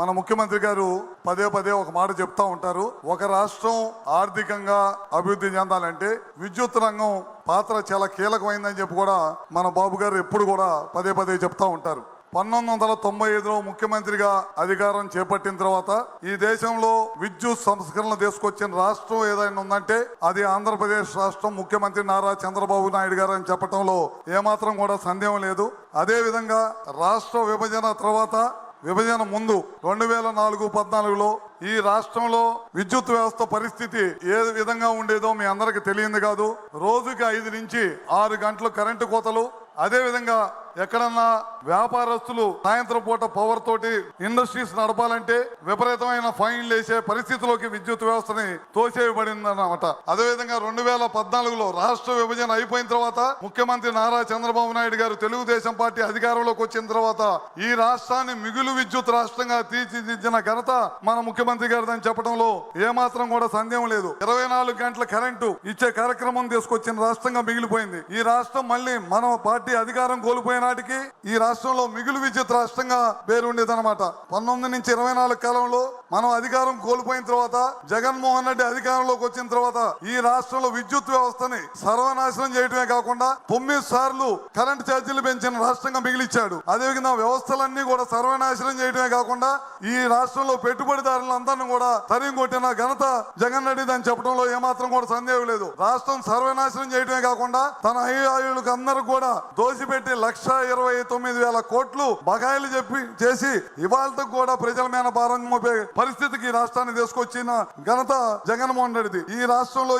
మన ముఖ్యమంత్రి గారు పదే పదే ఒక మాట చెప్తా ఉంటారు. ఒక రాష్ట్రం ఆర్థికంగా అభివృద్ధి చెందాలంటే విద్యుత్ రంగం పాత్ర చాలా కీలకమైందని చెప్పి కూడా మన బాబు గారు ఎప్పుడు కూడా పదే పదే చెప్తా ఉంటారు. పంతొమ్మిది వందల తొంభై ఐదులో ముఖ్యమంత్రిగా అధికారం చేపట్టిన తర్వాత ఈ దేశంలో విద్యుత్ సంస్కరణలు తీసుకొచ్చిన రాష్ట్రం ఏదైనా ఉందంటే అది ఆంధ్రప్రదేశ్ రాష్ట్రం ముఖ్యమంత్రి నారా చంద్రబాబు నాయుడు గారు అని చెప్పడంలో ఏమాత్రం కూడా సందేహం లేదు. అదేవిధంగా రాష్ట్ర విభజన తర్వాత విభజన ముందు రెండు వేల నాలుగు పద్నాలుగులో ఈ రాష్ట్రంలో విద్యుత్ వ్యవస్థ పరిస్థితి ఏ విధంగా ఉండేదో మీ అందరికి తెలియంది కాదు. రోజుకి ఐదు నుంచి ఆరు గంటలు కరెంటు కోతలు. అదే విధంగా ఎక్కడన్నా వ్యాపారస్తులు సాయంత్రం పూట పవర్ తోటి ఇండస్ట్రీస్ నడపాలంటే విపరీతమైన ఫైన్లు వేసే పరిస్థితిలోకి విద్యుత్ వ్యవస్థని తోసేయబడిందన్నమాట. అన్నమాట అదే విధంగా రెండు వేల పద్నాలుగులో రాష్ట్ర విభజన అయిపోయిన తర్వాత ముఖ్యమంత్రి నారా చంద్రబాబు నాయుడు గారు తెలుగుదేశం పార్టీ అధికారంలోకి వచ్చిన తర్వాత ఈ రాష్ట్రాన్ని మిగులు విద్యుత్ రాష్ట్రంగా తీర్చిదిద్దిన ఘనత మన ముఖ్యమంత్రి గారిదని చెప్పడంలో ఏమాత్రం కూడా సందేహం లేదు. ఇరవై నాలుగు గంటల కరెంటు ఇచ్చే కార్యక్రమం తీసుకొచ్చిన రాష్ట్రంగా మిగిలిపోయింది. ఈ రాష్ట్రం మళ్ళీ మన పార్టీ అధికారం కోల్పోయిన నాటికి ఈ రాష్ట్రంలో మిగులు విద్యుత్ రాష్ట్రంగా పేరుండేదన్నమాట. పంతొమ్మిది నుంచి ఇరవై నాలుగు కాలంలో మనం అధికారం కోల్పోయిన తర్వాత జగన్మోహన్ రెడ్డి అధికారంలోకి వచ్చిన తర్వాత ఈ రాష్ట్రంలో విద్యుత్ వ్యవస్థని సర్వనాశనం చేయడమే కాకుండా తొమ్మిది సార్లు కరెంట్ ఛార్జీలు పెంచిన రాష్ట్రంగా మిగిలిచ్చాడు. అదేవిధంగా వ్యవస్థలన్నీ కూడా సర్వనాశనం చేయడమే కాకుండా ఈ రాష్ట్రంలో పెట్టుబడిదారులందరినీ కూడా తరిమి కొట్టిన ఘనత జగన్ రెడ్డి అని చెప్పడంలో ఏమాత్రం కూడా సందేహం లేదు. రాష్ట్రం సర్వనాశనం చేయడమే కాకుండా తన అయ్యాయులకు అందరూ కూడా దోసిపెట్టి లక్ష ఇరవై తొమ్మిది వేల కోట్లు బకాయిలు చెప్పి చేసి ఇవాళతో కూడా ప్రజల మీద భారం మోపే పరిస్థితికి రాష్ట్రాన్ని తీసుకొచ్చిన ఘనత జగన్మోహన్ రెడ్డిది. ఈ రాష్ట్రంలో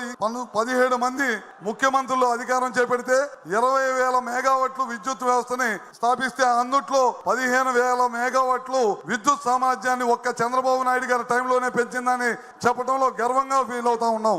పదిహేడు మంది ముఖ్యమంత్రులు అధికారం చేపడితే ఇరవై వేల మెగావాట్లు విద్యుత్ వ్యవస్థని స్థాపిస్తే అందుట్లో పదిహేను వేల మెగావాట్లు విద్యుత్ సామర్థ్యాన్ని ఒక్క చంద్రబాబు నాయుడు గారి టైంలోనే పెంచిందని చెప్పడంలో గర్వంగా ఫీల్ అవుతా ఉన్నాం.